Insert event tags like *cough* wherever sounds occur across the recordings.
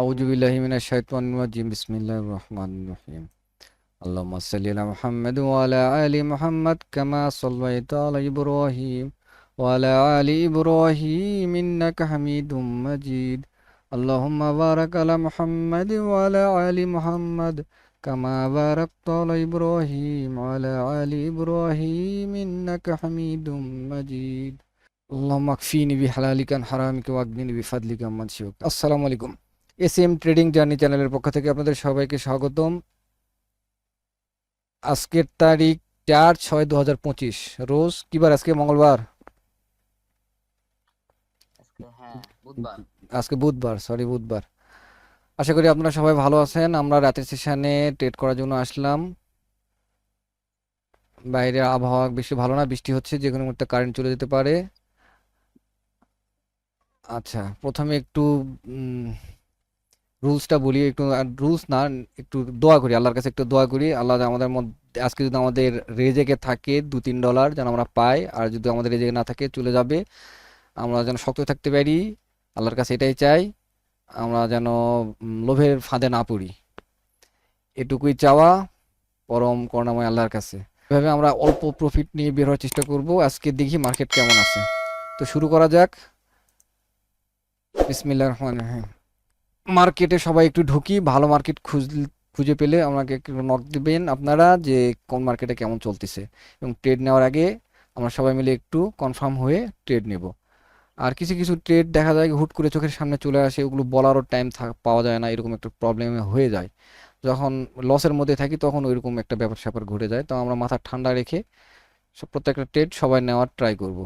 أعوذ بالله من الشيطان الرجيم. بسم الله الرحمن الرحيم. اللهم صل على محمد وعلى آل محمد كما صليت على إبراهيم وعلى آل إبراهيم إنك حميد مجيد. اللهم بارك على محمد وعلى آل محمد كما باركت على إبراهيم وعلى آل إبراهيم إنك حميد مجيد. اللهم اكفيني بحلالك عن حرامك واغنني بفضلك عمن سواك السلام عليكم. S M trading journey চ্যানেলের পক্ষ থেকে আপনাদের সবাইকে স্বাগতম। আজকের তারিখ চার ছয় দু হাজার পঁচিশ। রোজ কিবার? আজকে মঙ্গলবার? আজকে হ্যাঁ আজকে বুধবার সরি বুধবার। আশা করি আপনারা সবাই ভালো আছেন। আমরা রাতের সেশনে ট্রেড করার জন্য আসলাম। বাইরে আবহাওয়া বেশি ভালো না বৃষ্টি হচ্ছে যে কোনো মুহূর্তে কারেন্ট চলে যেতে পারে। আচ্ছা প্রথমে একটু রুলসটা বলি, একটু রুলস না, একটু দোয়া করি, আল্লাহর কাছে একটু দোয়া করি। আল্লাহ আমাদের মধ্যে, আজকে যদি আমাদের রেজেকে থাকে দু তিন ডলার যেন আমরা পাই, আর যদি আমাদের রেজেকে না থাকে চলে যাবে, আমরা যেন শক্ত থাকতে পারি। আল্লাহর কাছে এটাই চাই, আমরা যেন লোভের ফাঁদে না পড়ি। এটুকুই চাওয়া, পরম করুণাময় আল্লাহর কাছে। এভাবে আমরা অল্প প্রফিট নিয়ে বের হওয়ার চেষ্টা করব। আজকে দেখি মার্কেট কেমন আছে। তো শুরু করা যাক। বিসমিল্লাহির রহমানির রহিম। মার্কেটে সবাই একটু ঢুকি, ভালো মার্কেট খুঁজ, খুঁজে পেলে আমাকে একটু নক দিবেন আপনারা যে কোন মার্কেটে কেমন চলতেছে। এবং ট্রেড নেওয়ার আগে আমরা সবাই মিলে একটু কনফার্ম হয়ে ট্রেড নেব। আর কিছু কিছু ট্রেড দেখা যায় হুট করে চোখের সামনে চলে আসে, ওগুলো বলারও টাইম পাওয়া যায় না, এরকম একটা প্রবলেম হয়ে যায়। যখন লসের মধ্যে থাকি তখন ওইরকম একটা ব্যাপার স্যাপার ঘটে যায়, তো আমরা মাথা ঠান্ডা রেখে প্রত্যেকটা ট্রেড সবাই নেওয়ার ট্রাই করব।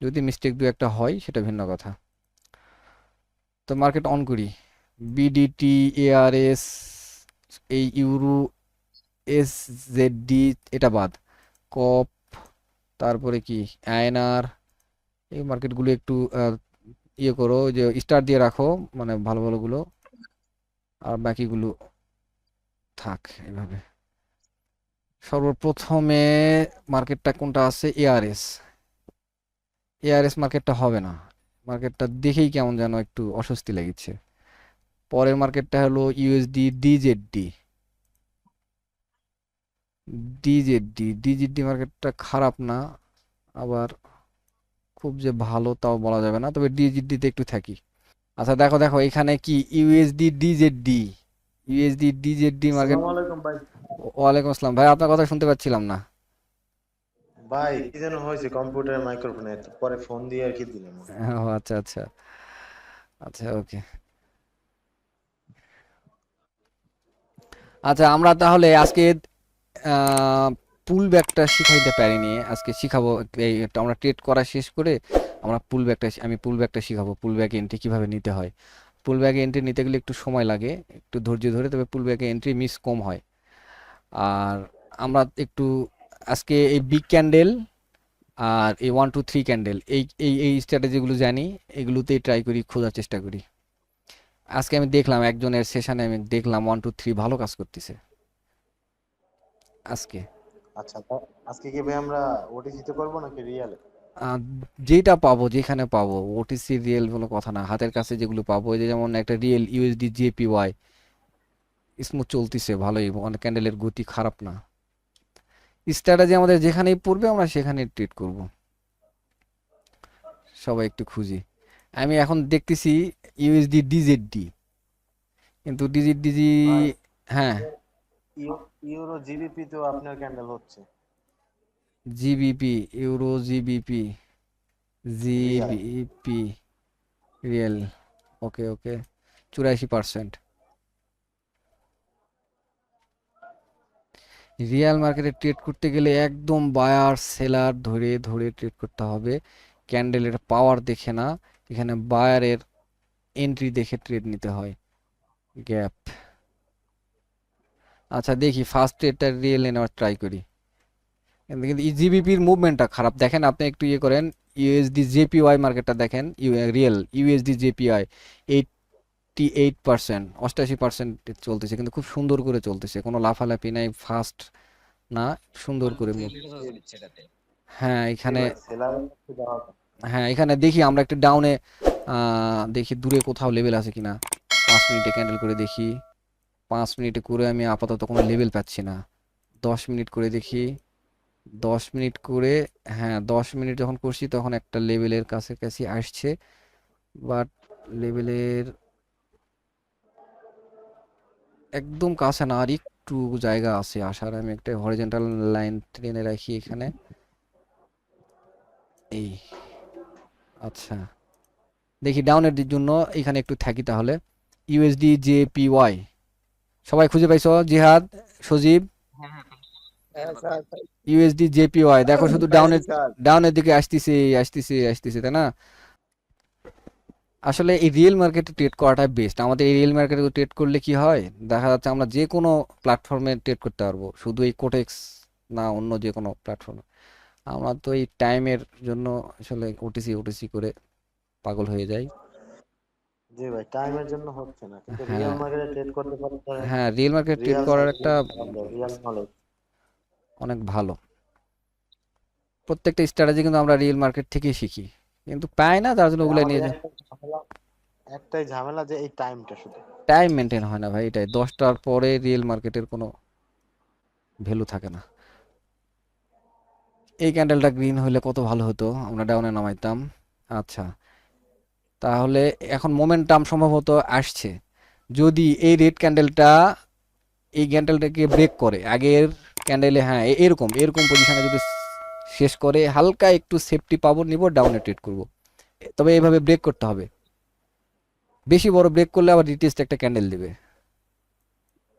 যদি মিস্টেক দু একটা হয়, সেটা ভিন্ন কথা। তো মার্কেট অন করি। বিডিটি এআরএস এই ইউরো এস ডি এটা বাদ। কপ তারপরে কি? আয়নার এই মার্কেটগুলো একটু ইয়ে করো যে স্টার দিয়ে রাখো মানে ভালো ভালোগুলো আর বাকিগুলো থাক এভাবে। সর্বপ্রথমে মার্কেটটা কোনটা আছে? এআরএস এআরএস মার্কেটটা হবে না। মার্কেটটা দেখেই কেমন যেন একটু অস্বস্তি লাগছে। পরের মার্কেটটা হলো ইউএসডি ডিজেডডি ডিজেডডি ডিজেডডি মার্কেটটা খারাপ না আবার খুব যে ভালো তাও বলা যাবে না তবে ডিজেডডিতে একটু থাকি। আচ্ছা দেখো দেখো এখানে কি USD DZD USD DZD market ওয়ালাইকুম আসসালাম। ভাই আপনার কথা শুনতে পাচ্ছিলাম না। ভাই কি যেন হয়েছে কম্পিউটারের মাইক্রোফোনে পরে ফোন দিয়ে আর কি দিলাম। ও আচ্ছা আচ্ছা। আচ্ছা ওকে। আচ্ছা আমরা তাহলে আজকে পুল ব্যাকটা শিখাইতে পারিনি। আজকে শিখাবো এই আমরা ট্রেড করা শেষ করে আমরা পুল ব্যাকটা আমি পুল ব্যাকটা শিখাবো পুল ব্যাক এন্ট্রি কীভাবে নিতে হয়। পুল ব্যাকে এন্ট্রি নিতে গেলে একটু সময় লাগে একটু ধৈর্য ধরে তবে পুল ব্যাকে এন্ট্রি মিস কম হয়। আর আমরা একটু আজকে এই বিগ ক্যান্ডেল আর এই ওয়ান টু থ্রি ক্যান্ডেল এই এই এই স্ট্র্যাটেজিগুলো জানি এগুলোতেই ট্রাই করি খোঁজার চেষ্টা করি। আজকে আমি দেখলাম একজনের সেশনে আমি দেখলাম ওয়ান টু থ্রি ভালো কাজ করতেছে। আজকে। আচ্ছা আজকে কি ভাই আমরা ওটিসিতে করব নাকি রিয়ালে যেটা পাবো যেখানে পাবো ওটিসি রিয়েল কোনো কথা না হাতের কাছে যেগুলো পাবো যে যেমন একটা রিয়েল ইউএসডি জেপিওয়াই স্মুথ চলতেছে ভালোই মানে ক্যান্ডেলের গতি খারাপ না। স্ট্র্যাটেজি আমাদের যেখানেই পড়বে আমরা সেখানেই ট্রিট করব। সবাই একটু খুঁজি। আমি এখন দেখতেছি ইউএসডি ডিজেডডি কিন্তু ডিজিডিজি ভাই হ্যাঁ। ইউরো জিবিপি তো আপনার ক্যান্ডেল হচ্ছে। GBP euro GBP GBP real okay okay চুরাশি পার্সেন্ট রিয়েল মার্কেটে ট্রেড করতে গেলে একদম বায়ার সেলার ধরে ধরে ট্রেড করতে হবে। ক্যান্ডেলের পাওয়ার দেখে না, এখানে বায়ারের এন্ট্রি দেখে ট্রেড নিতে হয়। গ্যাপ আচ্ছা দেখি ফার্স্ট ট্রেডটা রিয়েল নেওয়ার ট্রাই করি। কিন্তু জিবিপির মুভমেন্টটা খারাপ। দেখেন আপনি একটু ইয়ে করেন ইউএসডি জেপিওয়াই মার্কেটটা দেখেন you real USD JPY eighty eight percent, অষ্টাশি পার্সেন্ট চলতেছে, কিন্তু খুব সুন্দর করে চলতেছে, কোনো লাফালাফি নাই ফাস্ট না, সুন্দর করে হ্যাঁ এখানে হ্যাঁ এখানে দেখি আমরা একটু ডাউনে দেখি দূরে কোথাও লেভেল আছে কিনা। পাঁচ মিনিটে ক্যান্ডেল করে দেখি। পাঁচ মিনিটে করে আমি আপাতত কোনো লেভেল পাচ্ছি না। দশ মিনিট করে দেখি। দশ মিনিট করে হ্যাঁ দশ মিনিট যখন করছি তখন একটা লেভেলের কাছাকাছি আসছে। বাট লেভেলের একদম কাছে না আর একটু জায়গা আছে আসার। আমি একটা হরিজন্টাল লাইন টেনে রাখি এখানে। এই আচ্ছা। দেখি ডাউনের জন্য এখানে একটু থাকি তাহলে। ইউএসডি জেপিওয়াই সবাই খুঁজে পাইছো? জিহাদ সজীব? হ্যাঁ হ্যাঁ হ্যাঁ স্যার ইউএসডি জেপিওয়াই দেখো শুধু ডাউনের স্যার। ডাউনের দিকে আসতেছে আসতেছে আসতেছে তাই না? আসলে এই রিয়েল মার্কেটে ট্রেড করাটাই বেস্ট আমাদের এই রিয়েল মার্কেটে ট্রেড করলে কি হয়? দেখা যাচ্ছে আমরা যে কোনো প্ল্যাটফর্মে ট্রেড করতে পারব। শুধু এই কোটেক্স না অন্য যে কোনো প্ল্যাটফর্মে আমরা তো এই টাইমের জন্য আসলে ওটিসি ওটিসি করে পাগল হয়ে যাই। জি ভাই টাইমের জন্য হচ্ছে না। কিন্তু। রিয়েল মার্কেটে ট্রেড করতে পারতে হ্যাঁ। রিয়েল মার্কেট ট্রেড করার একটা অনেক ভালো। প্রত্যেকটা স্ট্র্যাটেজি কিন্তু আমরা রিয়েল মার্কেট থেকেই শিখি। কিন্তু পাই না তার জন্য ওগুলো নিয়ে একটাই ঝামেলা যে এই টাইমটা শুধু। টাইম মেনটেন হয় না ভাই, এটাই। দশটার পরে রিয়েল মার্কেটের কোনো ভ্যালু থাকে না। এই ক্যান্ডেলটা গ্রিন হলে কত ভালো হতো? আমরা ডাউনে নামাইতাম। আচ্ছা। তাহলে এখন মোমেন্টাম সম্ভবত আসছে। যদি এই রেড ক্যান্ডেলটা এই ক্যান্ডেলটাকে ব্রেক করে, আগের ক্যান্ডেলে হ্যাঁ এরকম এরকম পজিশনে যদি শেষ করে, হালকা একটু সেফটি পাবো, নিব ডাউনে ট্রেড করব। তবে এইভাবে ব্রেক করতে হবে। বেশি বড় ব্রেক করলে আবার রিটেস্ট একটা ক্যান্ডেল দিবে।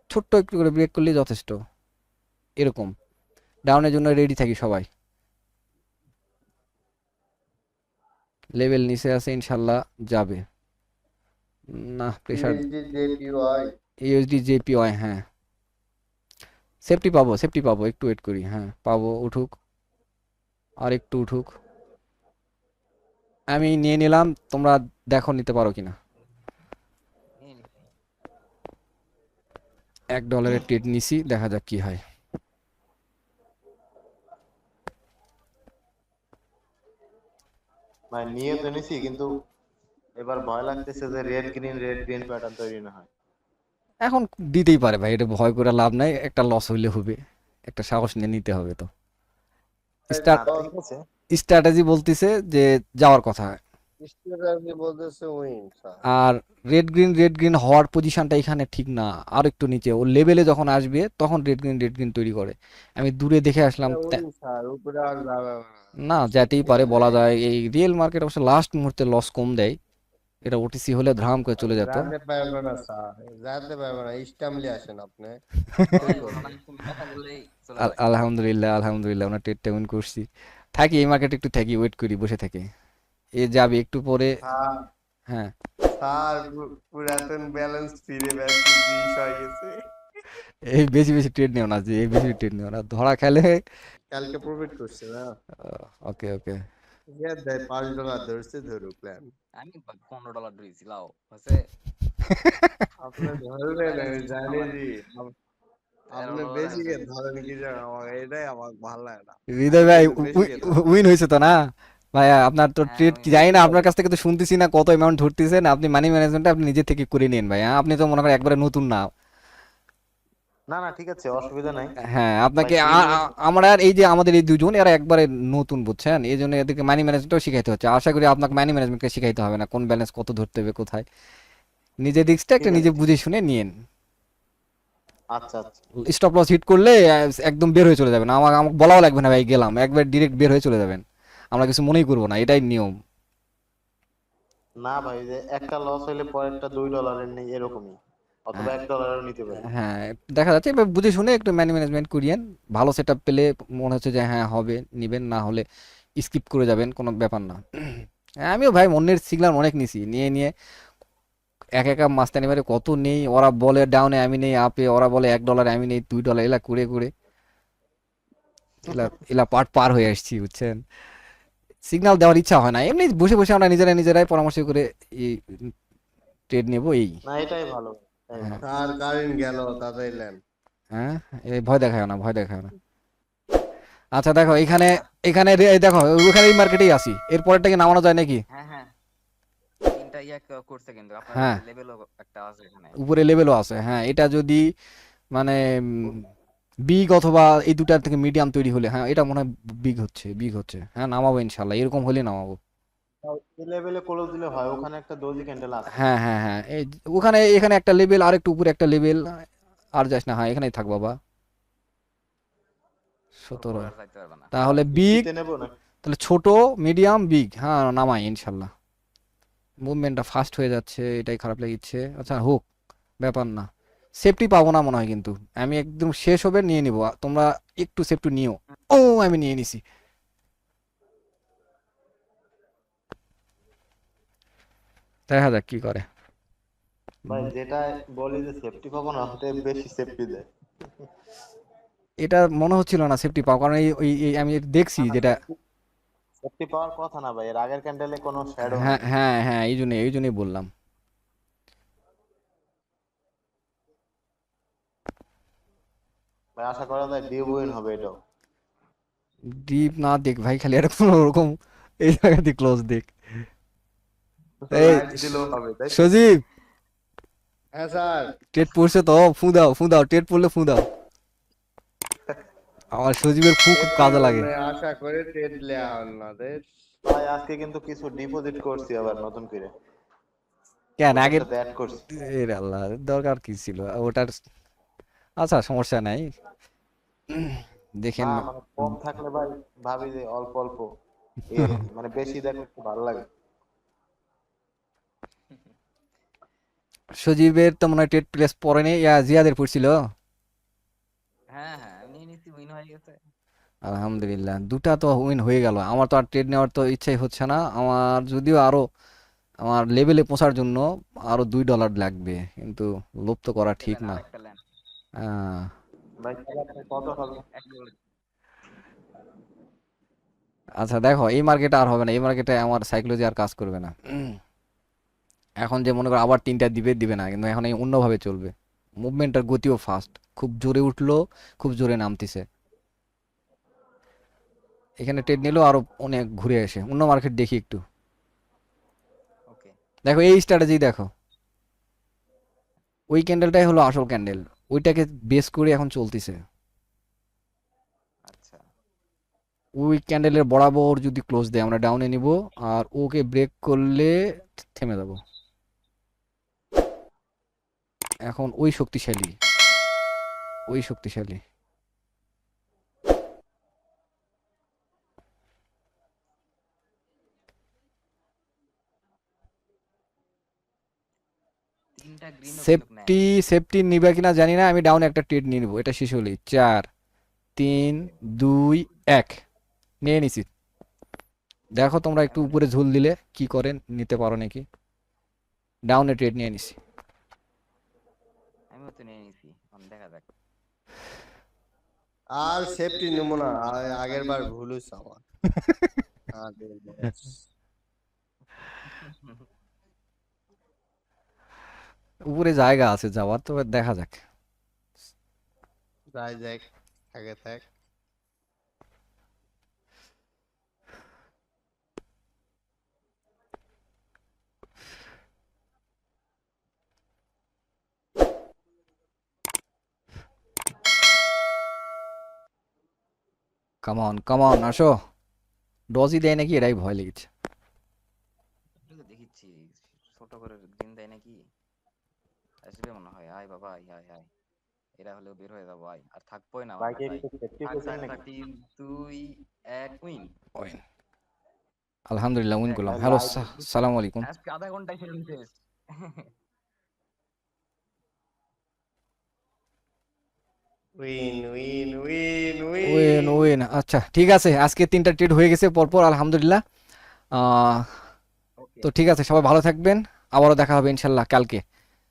ছোট্ট একটু করে ব্রেক করলেই যথেষ্ট। এরকম। ডাউনের জন্য রেডি থাকি সবাই। লেভেল নিচে আছে ইনশাল্লাহ যাবে। না প্রেশার ইউএসডি জেপিওয়াই হ্যাঁ। সেফটি পাবো সেফটি পাবো। একটু ওয়েট করি হ্যাঁ। পাবো উঠুক। আর একটু উঠুক। আমি নিয়ে নিলাম তোমরা দেখো নিতে পারো কিনা। এক ডলারের ট্রেড নিছি দেখা যাক কি হয়। ভাই নিয়ে তো নিছি কিন্তু এবার ভয় লাগতেছে যে red green red green pattern তৈরি না হয়। এখন দিতেই পারে ভাই এটা ভয় করে লাভ নাই একটা লস হইলে হবে একটা সাহস নিয়ে নিতে হবে তো। স্টার্ট স্ট্র্যাটেজি বলতিছে যে যাওয়ার কথা। স্টুডেন্ট বলতেছে উইন আর রেড গ্রিন রেড গ্রিন হওয়ার পজিশনটা এখানে ঠিক না আর একটু নিচে। ও লেভেলে যখন আসবে তখন রেড গ্রিন রেড গ্রিন তৈরি করে। আমি দূরে দেখে আসলাম যাবে না। যেতেই পারে বলা যায়। এই রিয়েল মার্কেট অবশ্য লাস্ট মুহূর্তে লস কম দেয়। এটা ওটিসি হলে ধ্রাম করে চলে যেত। জানতে পারবে না স্যার। জানতে পারবে না ইস্টামলি আসেন আপনি। ওনারা তুমি কথা বললেই চলে আল- যায়। আলহামদুলিল্লাহ আলহামদুলিল্লাহ আমরা ট্রেডটা উইন করছি। থাকি এই মার্কেটে একটু থাকি ওয়েট করি বসে থাকি। এ যাবে একটু পরে। স্যার হ্যাঁ। স্যার পুরাতন ব্যালেন্স ফিরে ব্যালেন্স বিষ হয়ে গেছে। এই বেশি বেশি ট্রেড নিও না যে এই বেশি ট্রেড নিও না। ধরা খেলে কালকে প্রফিট করছে না? ওকে ওকে ইয়ে দেয় পাঁচ ডলার ধরছে ধরুক প্ল্যান আমি পনেরো ডলার ধরেছি লাও। *laughs* হচ্ছে আপনি ধরবেন আমি জানি আপনি বেশি কে ধরেন কি জানেন এটাই আমার ভালো লাগে না। হৃদয় ভাই উইন হয়েছে তো না? ভাইয়া আপনার তো হ্যাঁ, ট্রেড জানি না আপনার কাছ থেকে তো শুনতেছি না কত অ্যামাউন্ট ধরতেছেন আপনি মানি ম্যানেজমেন্টটা আপনি নিজে থেকে করে নিন ভাই হ্যাঁ? আপনি তো মনে করেন একবারে নতুন না। না না ঠিক আছে অসুবিধা নাই। হ্যাঁ আপনাকে আমরা আর এই যে আমাদের এই দুজন এরা একবারে নতুন বুঝছেন? এই জন্য এদেরকে মানি ম্যানেজমেন্টও শিখাইতে হচ্ছে। আশা করি আপনাকে মানি ম্যানেজমেন্টকে শিখাইতে হবে না কোন ব্যালেন্স কত ধরতে হবে কোথায়। নিজের রিস্কটা একটা নিজে বুঝে শুনে নিয়েন। স্টপ লস হিট করলে একদম বের হয়ে চলে যাবেন। আমাকে আমাকে বলাও লাগবে না ভাই গেলাম। একবার ডিরেক্ট বের হয়ে চলে যাবেন। আমরা কিছু মনেই করব না এটাই নিয়ম। না ভাই যে একটা লস হইলে পরেরটা দুই ডলারের নেই এরকমই। অথবা এক ডলারেরও নিতে পারি। হ্যাঁ দেখা যাচ্ছে। এবার বুঝে শুনে একটু মানি ম্যানেজমেন্ট করিয়েন। ভালো সেট পেলে মনে হচ্ছে যে হ্যাঁ হবে নিবেন। না হলে স্কিপ করে যাবেন কোনো ব্যাপার না। হ্যাঁ, *clears throat* আমিও ভাই মনের সিগনাল অনেক নিছি। নিয়ে নিয়ে এক একা মাস্তানি মারে কত নেই ওরা বলে ডাউনে আমি নেই আপে ওরা বলে এক ডলারে আমি নেই দুই ডলার এলা করে করে এলা এলা পার্ট পার হয়ে আসছি বুঝছেন? সিগন্যাল দেওয়ার ইচ্ছা হয় না এমনি বসে বসে আমরা নিজেরাই নিজেরাই পরামর্শ করে এই ট্রেড নেব এই। না এটাই ভালো এটাই হ্যাঁ। স্যার কারেন্ট গেল তাতেই লেন হ্যাঁ এই ভয় দেখায় না ভয় দেখায় না। আচ্ছা দেখো এখানে এখানে এই দেখো ওখানে এই মার্কেটেই আসি এর পরেরটা কি নামানো যায় নাকি? হ্যাঁ হ্যাঁ। একটা ইয়া করছে কিন্তু। আপনার হ্যাঁ। লেভেলও একটা আছে এখানে। উপরে লেভেলও আছে হ্যাঁ। এটা যদি মানে বিগ অথবা এই দুটার থেকে মিডিয়াম তৈরি হলে হ্যাঁ এটা মনে হয় বিগ হচ্ছে বিগ হচ্ছে। হ্যাঁ নামাবো ইনশাল্লাহ এরকম হলে নামাবো। এই লেভেলে ক্লোজ দিলে হয় ওখানে একটা দোজি ক্যান্ডেল আছে। হ্যাঁ হ্যাঁ হ্যাঁ ওখানে এখানে একটা লেভেল আর একটু উপরে একটা লেভেল আর যাস না হ্যাঁ এখানেই থাক বাবা। সতেরো। বিগ তাহলে ছোট মিডিয়াম বিগ হ্যাঁ নামাই ইনশাল্লাহ মুভমেন্টটা ফাস্ট হয়ে যাচ্ছে এটাই খারাপ লেগেছে। আচ্ছা হোক ব্যাপার না। সেফটি পাবো না মনে হয় কিন্তু। আমি একদম শেষ হবে নিয়ে নিব। তোমরা একটু সেফটি নিও। ও আমি নিয়ে নিছি। দেখা যাক কি করে। ভাই যেটা বলি যে সেফটি পাবো না ওটাই বেশি সেফটি দেয়। এটা মনে হচ্ছিল না সেফটি পাবো কারণ এই আমি দেখছি যেটা সেফটি পাওয়ার কথা না ভাই এর আগের ক্যান্ডেলে কোনো শ্যাডো হ্যাঁ হ্যাঁ হ্যাঁ এই জন্য এই জন্যই বললাম। ভাই আশা করা যায় ডিউ উইন হবে এটাও। ডিপ না দেখ ভাই খালি একটা কোনো রকম এই জায়গাতে ক্লোজ দেখ। এই? সজীব! হ্যাঁ স্যার। টেট পড়ছে তো ফু দাও ফু দাও টেট পড়লে ফু দাও। আমার সজীবের ফু খুব কাজে লাগে। আশা করে ট্রেড নেওয়া হল না ভাই আজকে কিন্তু কিছু ডিপোজিট করছি আবার নতুন করে। কেন? আগের অ্যাড করছি। এর আল্লাহ দরকার কি ছিল? ওটার আচ্ছা সমস্যা নাই। দেখেন। মানে কম থাকলে ভাই ভাবি যে অল্প অল্প। মানে বেশি দেখলে একটু ভালো লাগে। সজীবের তো মনে হয় টেট প্লেস পড়েনি ইয়া জিয়াদের পড়ছিল হ্যাঁ হ্যাঁ আমি নিয়ে নিছি উইন হয়ে গেছে আলহামদুলিল্লাহ দুটা তো উইন হয়ে গেল। আমার তো আর ট্রেড নেওয়ার তো ইচ্ছাই হচ্ছে না। আমার যদিও আরও আমার লেভেলে পৌঁছার জন্য আরও দুই ডলার লাগবে কিন্তু লোভ তো করা ঠিক না। ডলার আচ্ছা দেখো এই মার্কেটে আর হবে না। এই মার্কেটে আমার সাইকোলজি আর কাজ করবে না। এখন যে মনে করো আবার তিনটা দিবে দিবে না। কিন্তু এখন এই অন্যভাবে চলবে। মুভমেন্টের গতিও ফাস্ট খুব জোরে উঠল খুব জোরে নামতেছে। এখানে ট্রেড নিলেও আরও অনেক ঘুরে আসে। অন্য মার্কেট দেখি একটু। দেখো এই স্ট্র্যাটেজি দেখো। ওই ক্যান্ডেলটাই হলো আসল ক্যান্ডেল ওইটাকে বেস করে এখন চলতেছে। আচ্ছা। ওই ক্যান্ডেলের বরাবর যদি ক্লোজ দেয় আমরা ডাউনে নিব আর ওকে ব্রেক করলে থেমে যাব। এখন ওই শক্তিশালী। ওই শক্তিশালী তিনটা গ্রিনও কিন্তু নেয় সেফটি সেফটি নিবে কিনা জানি না আমি ডাউনে একটা ট্রেড নিয়ে নিব এটা হলেই। চার তিন দুই এক। নিয়ে নিছি। দেখো তোমরা একটু উপরে ঝুল দিলে কি করেন নিতে পারো নাকি? ডাউনে ট্রেড নিয়ে নিছি। আমিও তো নিয়ে নিছি এখন দেখা যাক। আর সেফটি নেব না আগের বার ভুল হয়েছে আমার। *laughs* আগের বার। *laughs* উপরে জায়গা আছে যাওয়ার তবে দেখা যাক। যাই যাক থাকে। থাক কামন কামন আসো। ডজই দেয় নাকি? এটাই ভয় লেগেছে এটা তো দেখিচ্ছি ছোট করে গ্রিন দেয় নাকি আসবে মনে হয়। আয় বাবা আয় আয় আয় এরা হলেও বের হয়ে যাব আয়। আর থাকবোই না তিন দুই এক উইন। আলহামদুলিল্লাহ উইন করলাম। হ্যালো সালাম আলাইকুম। আজকে আধা ঘন্টায় খেলে শেষ। Win win win win win. Win. আচ্ছা ঠিক আছে। আজকে তিনটা ট্রেড হয়ে গেছে পরপর আলহামদুলিল্লাহ। আহ, তো ঠিক আছে সবাই ভালো থাকবেন। আবারও দেখা হবে ইনশাল্লাহ কালকে।